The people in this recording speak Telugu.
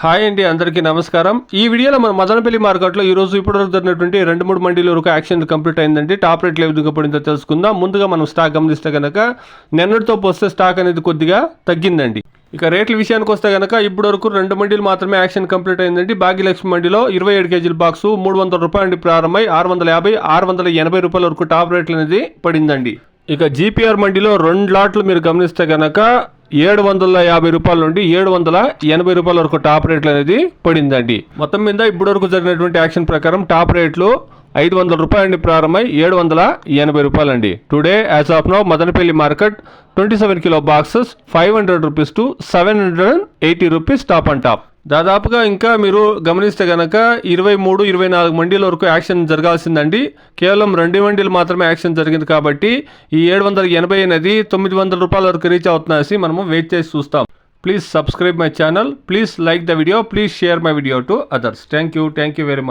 హాయ్ అండి అందరికీ నమస్కారం. ఈ వీడియోలో మన మదనపల్లి మార్కెట్లో ఈరోజు రోజు ఇప్పుడు జరిగినటువంటి రెండు మూడు మండీల వరకు యాక్షన్ కంప్లీట్ అయిందండి. టాప్ రేట్లు ఏ విధంగా పడిందో తెలుసుకుందాం. ముందుగా మనం స్టాక్ గమనిస్తే కనుక నిన్నటితో పోస్తే స్టాక్ అనేది కొద్దిగా తగ్గిందండి. ఇక రేట్ల విషయానికి వస్తే కనుక ఇప్పటి వరకు రెండు మండీలు మాత్రమే యాక్షన్ కంప్లీట్ అయిందండి. భాగ్యలక్ష్మి మండీలో ఇరవై ఏడు కేజీల బాక్సు మూడు వందల రూపాయల నుండి ప్రారంభమై ఆరు వందల యాభై ఆరు వందల ఎనభై రూపాయల వరకు టాప్ రేట్లు అనేది పడిందండి. ఇక జీపీఆర్ మండిలో రెండు లాట్లు మీరు గమనిస్తే కనుక ఏడు వందల యాభై రూపాయల నుండి ఏడు వందల ఎనభై రూపాయల వరకు టాప్ రేట్లు అనేది పడిందండి. మొత్తం మీద ఇప్పటి వరకు జరిగినటువంటి యాక్షన్ ప్రకారం టాప్ రేట్లు ఐదు వందల రూపాయలండి ప్రారంభమై ఏడు వందల ఎనభై రూపాయలండి. Today as of now Madanapalle market twenty seven kilo boxes five hundred rupees to seven hundred and eighty rupees top and top. దాదాపుగా ఇంకా మీరు గమనిస్తే కనుక ఇరవై మూడు ఇరవై నాలుగు మండీల వరకు యాక్షన్ జరగాల్సిందండి. కేవలం రెండు మండీలు మాత్రమే యాక్షన్ జరిగింది కాబట్టి ఈ ఏడు వందల ఎనభై అనేది తొమ్మిది వందల రూపాయల వరకు రీచ్ అవుతున్నసి మనము వెయిట్ చేసి చూస్తాం. Please subscribe my channel please like the video please share my video to others. Thank you thank you very much.